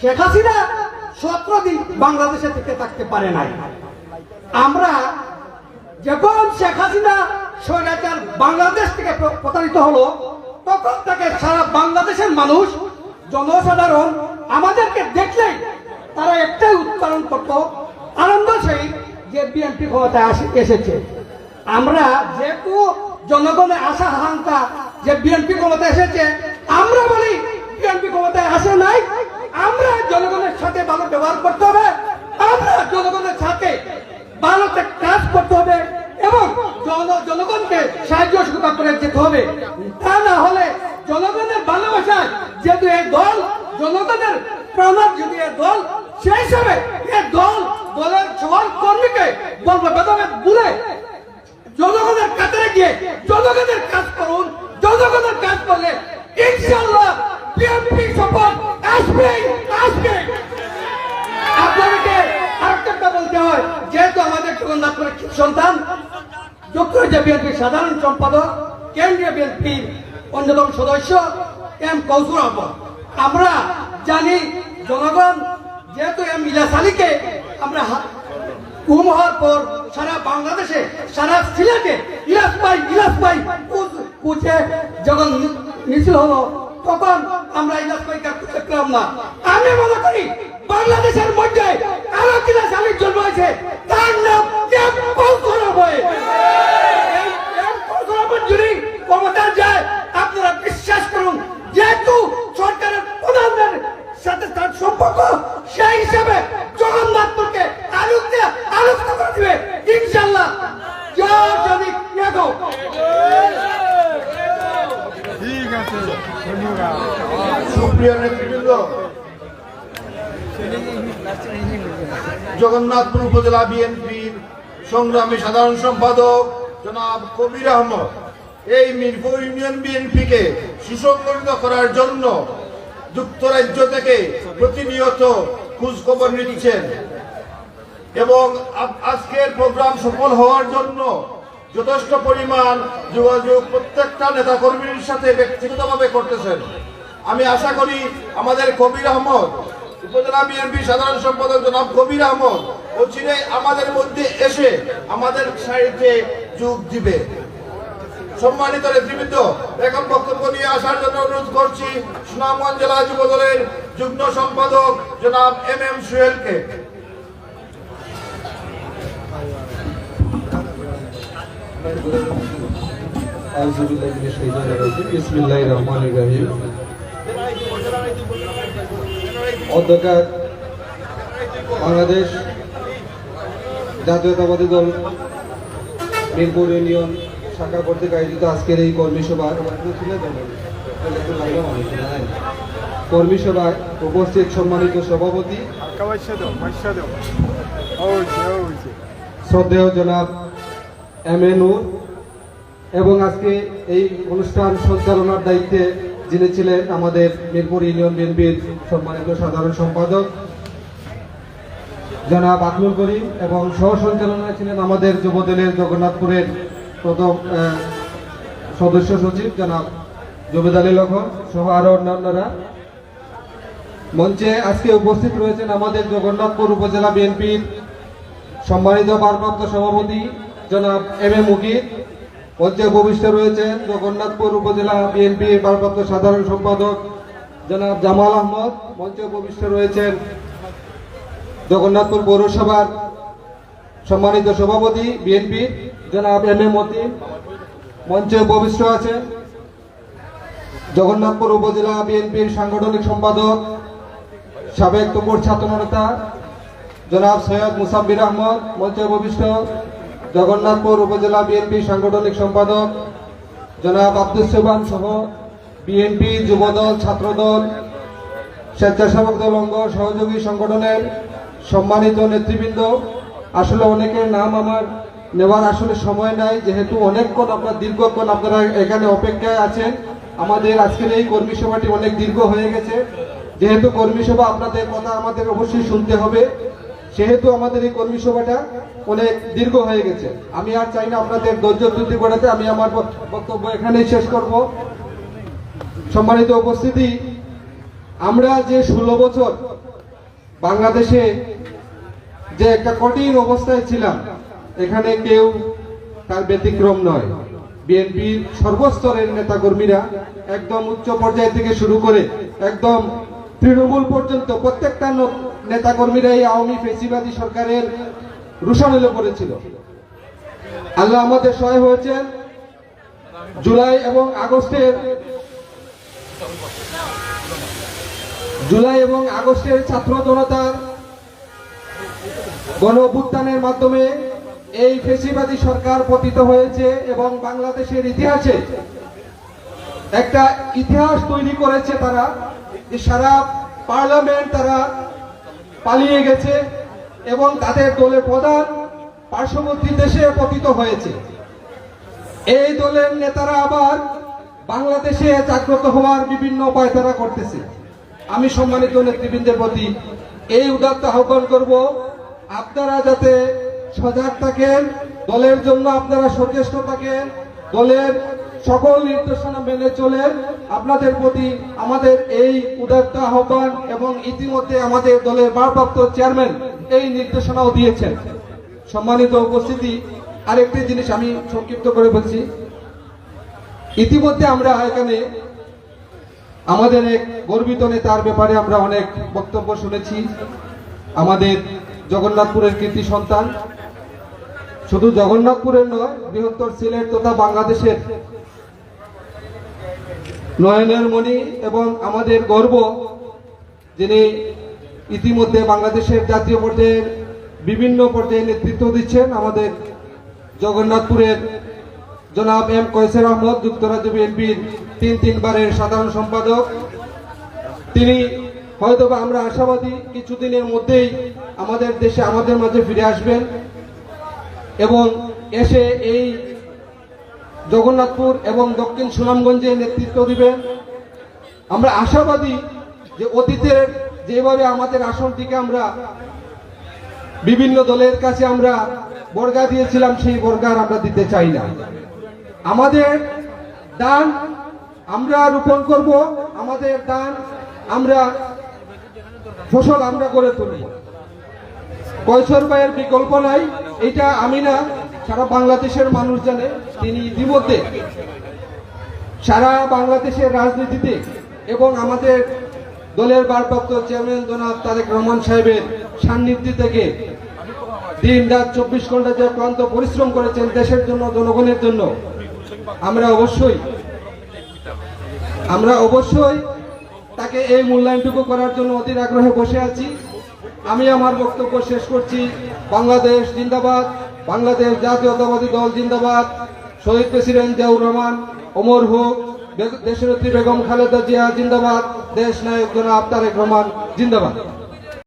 শেখ হাসিনা সতেরো দিন বাংলাদেশে থেকে থাকতে পারে নাই। আমরা যখন শেখ হাসিনা স্বৈরাচার বাংলাদেশ থেকে প্রতারিত হলো, তখন থেকে সারা বাংলাদেশের মানুষ, জনসাধারণ আমাদেরকে দেখলেই তারা একটাই উচ্চারণ করত, আনন্দ সহিত যে বিএনপি ক্ষমতায় এসেছে। আমরা যেহেতু জনগণের আশা আকাঙ্ক্ষা যে বিএনপি ক্ষমতায় এসেছে, আমরা বলি বিএনপি ক্ষমতায় আসে নাই আমরা জনগণের সাথে ভালো ব্যবহার করতে হবে, আমরা জনগণের সাথে ভালোতে কাজ করতে হবে এবং জন- জনগণকে সাহায্য সুবিধা করে যেতে হবে। তা না হলে জনগণের ভালোবাসায় যেহেতু এই দল, জনগণের প্রাণার যদি এই দল, সেই হিসাবে এই দল দলের সকল কর্মীকে বলবে বুড়ে জনগণের কাতারে গিয়ে জনগণের কাজ করুন জনগণের কাজ করলে ইনশাল্লাহ বিএনপি সফল আসবে আসবে আপনাদেরকে বলতে হয়, যেহেতু আমাদের জগন্নাথপুরের সন্তান যুক্তরাজ্য বিএনপির সাধারণ সম্পাদক, কেন্দ্রীয় বিএনপির অন্যতম সদস্য এম কৌসুর আহমদ। আমরা জানি, জনগণ, যেহেতু এম ইলাস আলীকে আমরা গুম হওয়ার পর সারা বাংলাদেশে, সারা সিলেটে ইলাস ভাই ইলাস ভাই কুচ- যখন মিছিল হলো, তখন আমরা ইলাস ভাইকে খুঁজে পেলাম না। আমি মনে করি, বাংলাদেশের মধ্যে আরও ইলাস 이제 জগন্নাথপুর উপজেলা বিএনপির সংগ্রামী সাধারণ সম্পাদক জনাব কবির আহমদ। এই মিরপুর ইউনিয়ন বিএনপিকে সুসংগঠিত করার জন্য যুক্তরাজ্য থেকে প্রতিনিয়ত খোঁজ খবর নিচ্ছেন এবং আজকের প্রোগ্রাম সফল হওয়ার জন্য যথেষ্ট পরিমাণ যোগাযোগ প্রত্যেকটা নেতাকর্মীর সাথে ব্যক্তিগতভাবে করতেছেন। আমি আশা করি আমাদের কবির আহমদ উপজেলা বিএনপি সাধারণ সম্পাদক জনাব কবির আহমদ ও চিনে আমাদের মধ্যে এসে আমাদের সাইডে যোগ দিবে। সম্মানিত নেতৃবৃন্দ, এখন বক্তব্য নিয়ে আসার জন্য অনুরোধ করছি সুনামগঞ্জ জেলা যুব দলের যুগ্ম সম্পাদক জনাব এম এম সুহেলকে বিসমিল্লাহির রহমানির রহিম। অধ্যকার বাংলাদেশ জাতীয়তাবাদী দল মিরপুর ইউনিয়ন শাখা কর্তৃক আয়োজিত আজকের এই কর্মী সভার কর্মী সভায় উপস্থিত সম্মানিত সভাপতি। শ্রদ্ধেয় জনাব এম এ নূর এবং আজকে এই অনুষ্ঠান সঞ্চালনার দায়িত্বে যিনি ছিলেন আমাদের মিরপুর ইউনিয়ন বিএনপির সম্মানিত সাধারণ সম্পাদক, জনাব আখলুল করিম এবং সহ সঞ্চালনায় ছিলেন আমাদের যুবদলের জগন্নাথপুরের প্রথম সদস্য সচিব জনাব জবেদ আলী লখন সহ আরও অন্যান্যরা। মঞ্চে আজকে উপস্থিত রয়েছেন আমাদের জগন্নাথপুর উপজেলা বিএনপির সম্মানিত ভারপ্রাপ্ত সভাপতি জনাব এম এ মুকির মঞ্চে উপবিষ্ট রয়েছেন জগন্নাথপুর উপজেলা বিএনপি ভারপ্রাপ্ত সাধারণ সম্পাদক জনাব জামাল আহমদ। মঞ্চে উপবিষ্ট রয়েছেন জগন্নাথপুর পৌরসভার সম্মানিত সভাপতি বিএনপি জনাব এম এ মতি। মঞ্চে উপবিষ্ট আছেন জগন্নাথপুর উপজেলা বিএনপির সাংগঠনিক সম্পাদক সাবেক তুমুর ছাত্রনেতা জনাব সৈয়দ মুসাব্বির আহমদ। মঞ্চে উপবিষ্ট জগন্নাথপুর উপজেলা বিএনপি সাংগঠনিক সম্পাদক জনাব আব্দুল সেবান সহ বিএনপি যুবদল, ছাত্রদল, স্বেচ্ছাসেবক দল অঙ্গ সহযোগী সংগঠনের সম্মানিত নেতৃবৃন্দ। আসলে অনেকের নাম আমার নেওয়ার আসলে সময় নাই, যেহেতু অনেকক্ষণ আপনার দীর্ঘক্ষণ আপনারা এখানে অপেক্ষায় আছেন। আমাদের আজকের এই কর্মী সভাটি অনেক দীর্ঘ হয়ে গেছে। যেহেতু কর্মী সভা আপনাদের কথা আমাদের অবশ্যই শুনতে হবে। সেহেতু আমাদের এই কর্মী সভাটা অনেক দীর্ঘ হয়ে গেছে, আমি আর চাই না আপনাদের ধৈর্য বৃদ্ধি করাতে আমি আমার বক্তব্য এখানেই শেষ করব। সম্মানিত উপস্থিতি, আমরা যে ষোলো বছর বাংলাদেশে যে একটা কঠিন অবস্থায় ছিলাম, এখানে কেউ তার ব্যতিক্রম নয়। বিএনপির সর্বস্তরের নেতাকর্মীরা একদম উচ্চ পর্যায় থেকে শুরু করে একদম তৃণমূল পর্যন্ত প্রত্যেকটা নেতাকর্মীরা এই আওয়ামী ফেসিবাদী সরকারের রুশানেলে পড়েছিল। আল্লাহ আমাদের সহায় হয়েছেন। জুলাই এবং আগস্টের জুলাই এবং আগস্টের ছাত্র জনতার গণ মাধ্যমে এই ফেসিবাদী সরকার পতিত হয়েছে এবং বাংলাদেশের ইতিহাসে একটা ইতিহাস তৈরি করেছে তারা। যে সারা পার্লামেন্ট তারা পালিয়ে গেছে এবং তাদের দলের প্রধান পার্শ্ববর্তী দেশে পতিত হয়েছে। এই দলের নেতারা আবার বাংলাদেশে জাগ্রত হওয়ার বিভিন্ন উপায় তারা করতেছে। আমি সম্মানিত নেতৃবৃন্দের প্রতি এই উদাত্ত আহ্বান করব, আপনারা যাতে সজাগ থাকেন, দলের জন্য আপনারা সচেষ্ট থাকেন, দলের সকল নির্দেশনা মেনে চলে আপনাদের প্রতি আমাদের এই উদাত্ত আহ্বান এবং ইতিমধ্যে আমাদের দলের ভারপ্রাপ্ত চেয়ারম্যান এই নির্দেশনাও দিয়েছেন। সম্মানিত উপস্থিতি, আরেকটি জিনিস আমি সংক্ষিপ্ত করে বলছি। ইতিমধ্যে আমরা এখানে আমাদের এক গর্বিত নেতার ব্যাপারে আমরা অনেক বক্তব্য শুনেছি। আমাদের জগন্নাথপুরের কীর্তি সন্তান শুধু জগন্নাথপুরের নয়, বৃহত্তর সিলেট তথা বাংলাদেশের নয়নের মণি এবং আমাদের গর্ব, যিনি ইতিমধ্যে বাংলাদেশের জাতীয় পর্যায়ের বিভিন্ন পর্যায়ে নেতৃত্ব দিচ্ছেন, আমাদের জগন্নাথপুরের জনাব এম কয়সের আহমদ যুক্তরাজ্য বিএনপির তিন তিনবারের সাধারণ সম্পাদক। তিনি হয়তোবা আমরা আশাবাদী কিছুদিনের মধ্যেই আমাদের দেশে, আমাদের মাঝে ফিরে আসবেন। এবং এসে এই জগন্নাথপুর এবং দক্ষিণ সুনামগঞ্জে নেতৃত্ব দিবেন আমরা আশাবাদী যে অতীতের যেভাবে আমাদের আসনটিকে আমরা বিভিন্ন দলের কাছে আমরা বর্গা দিয়েছিলাম, সেই বর্গার আমরা দিতে চাই না। আমাদের দান আমরা রোপণ করব, আমাদের দান আমরা, ফসল আমরা করে তুলব কৈশোর ভাইয়ের বিকল্প নাই। এটা আমি না, সারা বাংলাদেশের মানুষ জানে, তিনি ইতিমধ্যে সারা বাংলাদেশের রাজনীতিতে এবং আমাদের দলের ভারপ্রাপ্ত চেয়ারম্যান জনাব তারেক রহমান সাহেবের সান্নিধ্যে থেকে দিন রাত চব্বিশ ঘণ্টা যে ক্লান্ত পরিশ্রম করেছেন দেশের জন্য, জনগণের জন্য, আমরা অবশ্যই আমরা অবশ্যই তাকে এই মূল্যায়নটুকু করার জন্য অধীর আগ্রহে বসে আছি। আমি আমার বক্তব্য শেষ করছি। বাংলাদেশ জিন্দাবাদ। বাংলাদেশ জাতীয়তাবাদী দল জিন্দাবাদ। শহীদ প্রেসিডেন্ট জিয়াউর রহমান, ওমর হোক দেশনেত্রী বেগম খালেদা জিয়া জিন্দাবাদ। দেশ নায়ক জনাব তারেক রহমান জিন্দাবাদ।